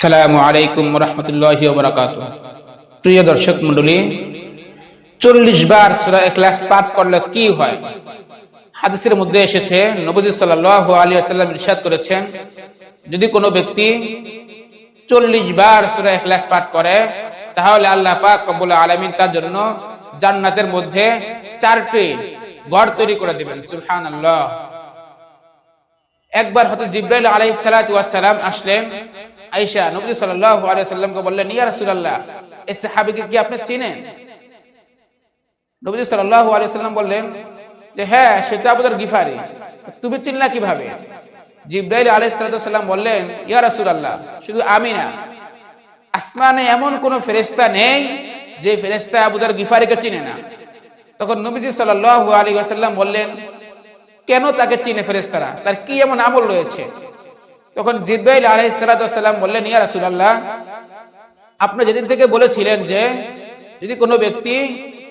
আসসালামু আলাইকুম রহমতুল্লাহ বরাকাত প্রিয় দর্শক মন্ডলী চল্লিশ বার সুরা এখলাস পাঠ করলে কি হয়? হাদিসের মধ্যে এসেছে নবী সাল্লাহ আলী আসাল্লাম ইরশাদ করেছেন, যদি কোনো ব্যক্তি চল্লিশ বার সুরা এখলাস পাঠ করে, তাহলে আল্লাহ পাক রব্বুল আলামিন তার জন্য জান্নাতের মধ্যে চারটি ঘর তৈরি করে দিবেন, সুবহানাল্লাহ। একবার হয়তো জিব্রাইল আলাইহিস সালাম আসলেন আয়েশা, নবী সাল্লাল্লাহু আলাইহি সাল্লামকে বললেন, ইয়া রাসূলুল্লাহ এই সাহাবীকে কি আপনি চিনেন? নবী সাল্লাল্লাহু আলাইহি সাল্লাম বললেন যে হ্যাঁ সেটা আবুদর গিফারি। তুমি চিনলা কীভাবে? জিব্রাইল আলাইহিস সালাতু বললেন, ইয়া রাসূলুল্লাহ, শুধু আমি না। আসমানে এমন কোন ফেরেশতা নেই যে ফেরেশতা আবুদর গিফারিকে চিনে না। তখন নবীজি সাল্লাল্লাহু আলাইহি ওয়াসাল্লাম বললেন, কেন তাকে চিনে ফেরেস্তারা তার কি এমন আমল রয়েছে? তখন জিব্রাইল আলাইহিসসালাম বললেন, ইয়া রাসূলুল্লাহ, আপনি যেদিন থেকে বলেছিলেন যে যদি কোনো ব্যক্তি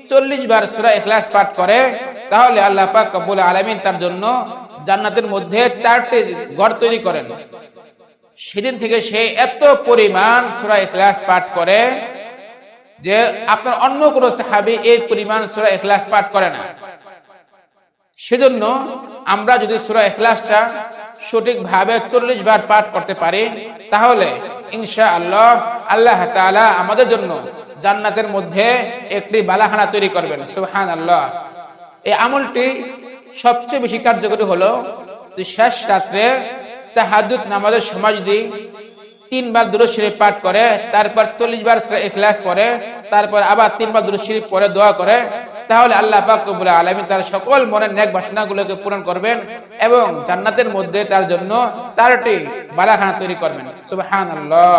চল্লিশ বার সূরা ইখলাস পাঠ করে, তাহলে আল্লাহ পাক রব্বুল আলামিন তার জন্য জান্নাতের মধ্যে চারটি ঘর তৈরি করেন। সেদিন থেকে সে এত পরিমাণ সূরা এখলাস পাঠ করে যে আপনার অন্য কোন সাহাবী এই পরিমাণ সূরা এখলাস পাঠ করে না। সেজন্য আমরা যদি সুরা এখলাসটা সঠিকভাবে চল্লিশ বার পাঠ করতে পারি, তাহলে ইনশা আল্লাহ আল্লাহ তাআলা আমাদের জন্য জান্নাতের মধ্যে একটি বালাখানা তৈরি করবেন সুবহান আল্লাহ এই আমলটি সবচেয়ে বেশি কার্যকরী হলো যে শেষ রাত্রে তাহাজুদ নামাজের সময় যদি তিনবার দুরুদ শরীফ পাঠ করে, তারপর চল্লিশ বার ইখলাস পড়ে, তারপর আবার তিনবার দুরুদ পরে দোয়া করে তাহলে আল্লাহ পাক রব্বুল আলামিন তার সকল মনের নেক বাসনাগুলোকে পূরণ করবেন এবং জান্নাতের মধ্যে তার জন্য চারটি বালাখানা তৈরি করবেন। সুবহানাল্লাহ।